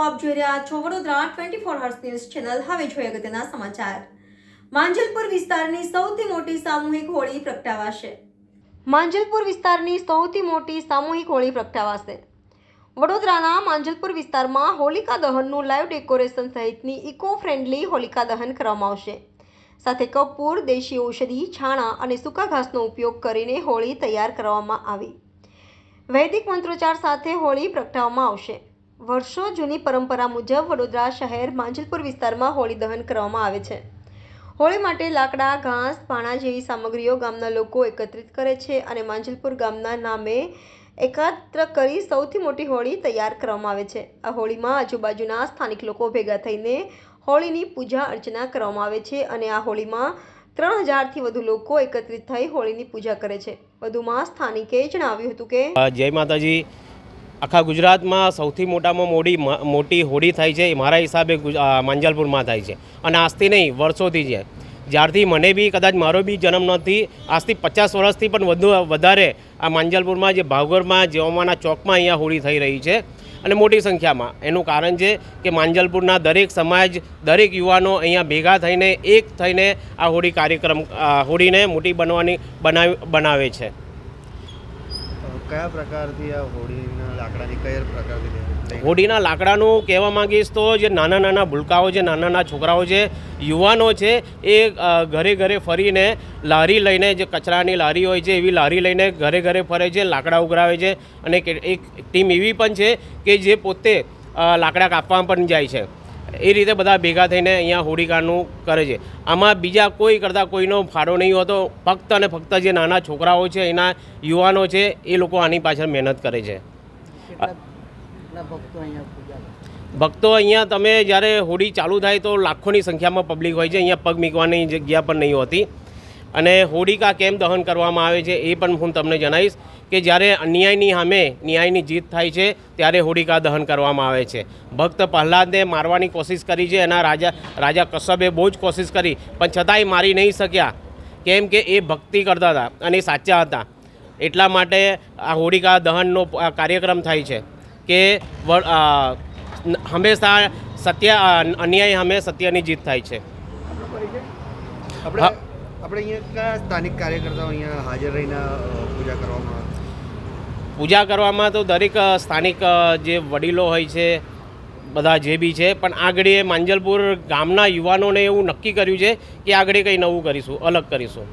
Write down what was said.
આપ જોઈ રહ્યા છો Vadodara twenty four hours news channel હવે જોઈએ અગત્યના સમાચાર. માંજલપુર વિસ્તારની સૌથી મોટી સામૂહિક હોળી પ્રગટાવાશે. માંજલપુર વિસ્તારની સૌથી મોટી સામૂહિક હોળી પ્રગટાવાશે. વડોદરાના માંજલપુર વિસ્તારમાં હોલિકા દહનનું લાઈવ ડેકોરેશન સહિતની ઇકો ફ્રેન્ડલી હોલિકા દહન કરવામાં આવશે. સાથે કપૂર, દેશી ઔષધિ, છાણા અને સૂકા ઘાસનો ઉપયોગ કરીને હોળી તૈયાર કરવામાં આવી. વૈદિક મંત્રોચ્ચાર સાથે હોળી પ્રગટાવવામાં આવશે. વર્ષો જૂની પરંપરા મુજબ વડોદરા શહેર માંજલપુર વિસ્તારમાં હોળી દહન કરવામાં આવે છે. હોળી માટે લાકડા, ઘાસ, પાણા જેવી સામગ્રીઓ ગામના લોકો એકત્રિત કરે છે અને માંજલપુર ગામના નામે એકાત્ર કરી સૌથી મોટી હોળી તૈયાર કરવામાં આવે છે. આ હોળીમાં આજુબાજુના સ્થાનિક લોકો ભેગા થઈને હોળીની પૂજા અર્ચના કરવામાં આવે છે અને આ હોળીમાં ત્રણ હજારથી વધુ લોકો એકત્રિત થઈ હોળીની પૂજા કરે છે. વધુમાં સ્થાનિકે જણાવ્યું હતું કે જય માતાજી. આખા ગુજરાતમાં સૌથી મોટામાં મોડી મોટી હોળી થાય છે એ મારા હિસાબે માંજલપુરમાં થાય છે. અને આજથી નહીં, વર્ષોથી છે. જ્યારથી મને બી કદાચ મારો બી જન્મ નથી, આજથી પચાસ વર્ષથી પણ વધુ, વધારે આ માંજલપુરમાં જે ભાવગરમાં જેવામાના ચોકમાં અહીંયા હોળી થઈ રહી છે અને મોટી સંખ્યામાં. એનું કારણ છે કે માંજલપુરના દરેક સમાજ, દરેક યુવાનો અહીંયા ભેગા થઈને, એક થઈને આ હોળી કાર્યક્રમ હોળીને મોટી બનવાની, બનાવી, બનાવે છે. કયા પ્રકારથી આ હોળીના લાકડાની કયા પ્રકારથી હોડીના લાકડાનું કહેવા માંગીશ તો જે નાના નાના ભૂલકાઓ છે, નાના નાના છોકરાઓ છે, યુવાનો છે, એ ઘરે ઘરે ફરીને લારી લઈને જે કચરાની લારી હોય છે, એવી લારી લઈને ઘરે ઘરે ફરે છે, લાકડા ઉઘરાવે છે અને એક ટીમ એવી પણ છે કે જે પોતે લાકડા કાપવા પણ જાય છે. એ રીતે બધા ભેગા થઈને અહીંયા હોળીકાનું કરે છે. આમાં બીજા કોઈ કરતાં કોઈનો ફાળો નહીં હોતો. ફક્ત અને ફક્ત જે નાના છોકરાઓ છે એના યુવાનો છે એ લોકો આની પાછળ મહેનત કરે છે. ભક્તો અહીંયા તમે જ્યારે હોળી ચાલુ થાય તો લાખોની સંખ્યામાં પબ્લિક હોય છે. અહીંયા પગ મૂકવાની જગ્યા પણ નહીં હોતી. અને હોડિકા કેમ દહન કરવામાં આવે છે એ પણ હું તમને જણાવીશ કે જ્યારે અન્યાયની સામે ન્યાયની જીત થાય છે ત્યારે હોડિકા દહન કરવામાં આવે છે. ભક્ત પ્રહલાદને મારવાની કોશિશ કરી છે એના રાજા રાજા કશ્યપે બહુ જ કોશિશ કરી પણ છતાંય મારી નહીં શક્યા. કેમ કે એ ભક્તિ કરતા હતા અને સાચા હતા. એટલા માટે આ હોડિકા દહનનો કાર્યક્રમ થાય છે કે હંમેશા સત્ય અન્યાય હમે સત્યની જીત થાય છે. આપણે. આપણે અહીંયા કયા સ્થાનિક કાર્યકર્તાઓ અહીંયા હાજર રહીને પૂજા કરવામાં આવે? પૂજા કરવામાં તો દરેક સ્થાનિક જે વડીલો હોય છે બધા જે બી છે પણ આગળ એ માંજલપુર ગામના યુવાનોને એવું નક્કી કર્યું છે કે આગળ કંઈ નવું કરીશું અલગ કરીશું